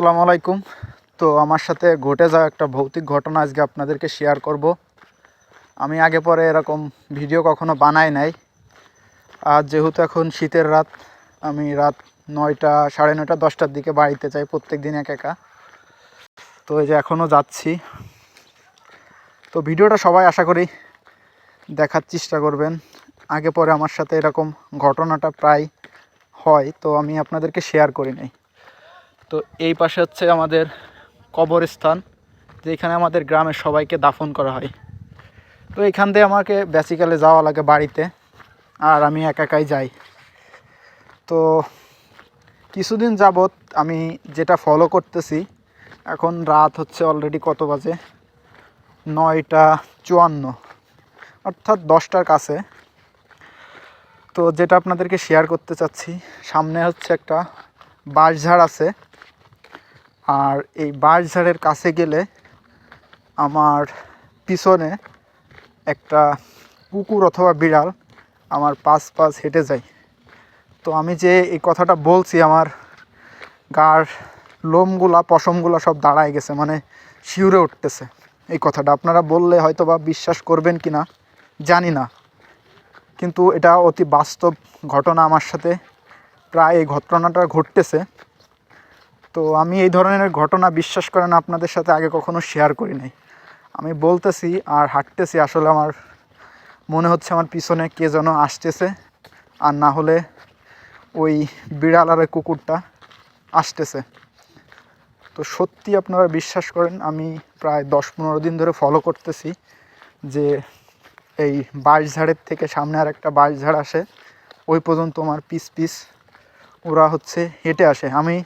আসসালামু আলাইকুম। তো আমার সাথে ঘটে যাওয়া একটা ভৌতিক ঘটনা আজকে আপনাদেরকে শেয়ার করব। আমি আগে পরে এরকম ভিডিও কখনো বানাই নাই। আর যেহেতু এখন শীতের রাত, আমি রাত নয়টা, সাড়ে নয়টা, দশটার দিকে বাড়িতে যাই প্রত্যেক দিন এক একা। তো এই যে এখনও যাচ্ছি। তো ভিডিওটা সবাই আশা করি দেখার চেষ্টা করবেন। আগে পরে আমার সাথে এরকম ঘটনাটা প্রায় হয়, তো আমি আপনাদেরকে শেয়ার করি নাই। তো এই পাশে হচ্ছে আমাদের কবরস্থান, যেখানে আমাদের গ্রামের সবাইকে দাফন করা হয়। তো এখান দিয়ে আমাকে বেসিক্যালি যাওয়া লাগে বাড়িতে, আর আমি একা একাই যাই। তো কিছুদিন যাবৎ আমি যেটা ফলো করতেছি, এখন রাত হচ্ছে অলরেডি কত বাজে? নয়টা চুয়ান্ন, অর্থাৎ দশটার কাছে। তো যেটা আপনাদেরকে শেয়ার করতে চাচ্ছি, সামনে হচ্ছে একটা বাঁশঝাড় আছে। আর এই বাঁশঝাড়ের কাছে গেলে আমার পিছনে একটা কুকুর অথবা বিড়াল আমার পাশ পাশ হেঁটে যায়। তো আমি যে এই কথাটা বলছি, আমার গার লোমগুলা, পশমগুলা সব দাঁড়ায় গেছে মানে শিউরে উঠতেছে। এই কথাটা আপনারা বললে হয়তো বা বিশ্বাস করবেন কি না জানি না। কিন্তু এটা অতি বাস্তব ঘটনা আমার সাথে প্রায় এই ঘটনাটা ঘটতেছে। তো আমি এই ধরনের ঘটনা বিশ্বাস করেন আপনাদের সাথে আগে কখনো শেয়ার করি নাই। আমি বলতেছি আর হাঁটতেছি, আসলে আমার মনে হচ্ছে আমার পিছনে কে যেন আসতেছে, আর না হলে ওই বিড়াল আর কুকুরটা আসতেছে। তো সত্যি আপনারা বিশ্বাস করেন, আমি প্রায় দশ পনেরো দিন ধরে ফলো করতেছি যে এই বাঁশঝাড়ের থেকে সামনে আর একটা বাঁশঝাড় আসে, ওই পর্যন্ত আমার পিস পিস ওরা হচ্ছে হেঁটে আসে। আমি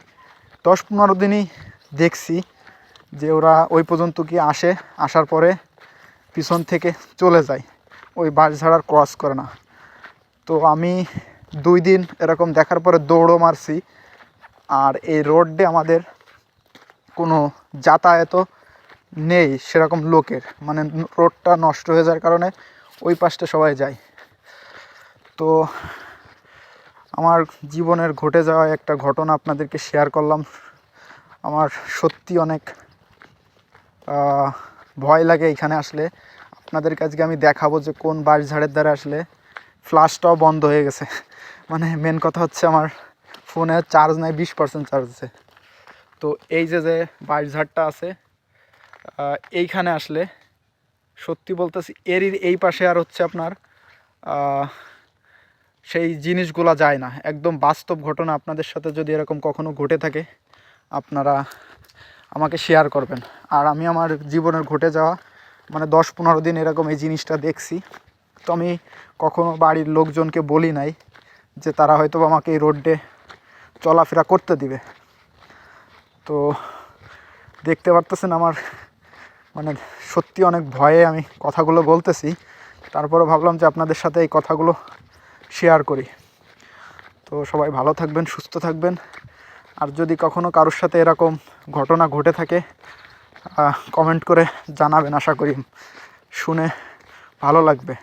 দশ পনেরো দিনই দেখছি যে ওরা ওই পর্যন্ত কি আসে, আসার পরে পিছন থেকে চলে যায়। ওই বাঁশঝাড় আর ক্রস করে না। তো আমি দুই দিন এরকম দেখার পরে দৌড়ও মারছি। আর এই রোডে আমাদের কোনো যাতায়াতও নেই সেরকম লোকের। মানে রোডটা নষ্ট হয়ে যাওয়ার কারণে ওই পাশটা সবাই যায়। তো আমার জীবনের ঘটে যাওয়া একটা ঘটনা আপনাদেরকে শেয়ার করলাম। আমার সত্যি অনেক ভয় লাগে এখানে আসলে। আপনাদের কাছকে আমি দেখাবো যে কোন বাঁশঝাড়ের দ্বারা আসলে ফ্লাশটাও বন্ধ হয়ে গেছে। মানে মেন কথা হচ্ছে আমার ফোনে চার্জ নাই, বিশ পার্সেন্ট চার্জ আছে। তো এই যে যে বাঁশঝাড়টা আছে এইখানে আসলে সত্যি বলতেছি, এরই এই পাশে আর হচ্ছে আপনার সেই জিনিসগুলা যায় না। একদম বাস্তব ঘটনা আপনাদের সাথে যদি এরকম কখনো ঘটে থাকে, আপনারা আমাকে শেয়ার করবেন। আর আমি আমার জীবনের ঘটে যাওয়া মানে দশ পনেরো দিন এরকম এই জিনিসটা দেখছি। তো আমি কখনো বাড়ির লোকজনকে বলি নাই যে তারা হয়তো আমাকে এই রোডে চলাফেরা করতে দিবে। তো দেখতে পারতেছেন আমার মানে সত্যি অনেক ভয়ে আমি কথাগুলো বলতেছি। তারপরে ভাবলাম যে আপনাদের সাথে এই কথাগুলো শেয়ার করি। তো সবাই ভালো থাকবেন, সুস্থ থাকবেন। আর যদি কখনো কারোর সাথে এরকম ঘটনা ঘটে থাকে কমেন্ট করে জানাবেন, আশা করি শুনে ভালো লাগবে।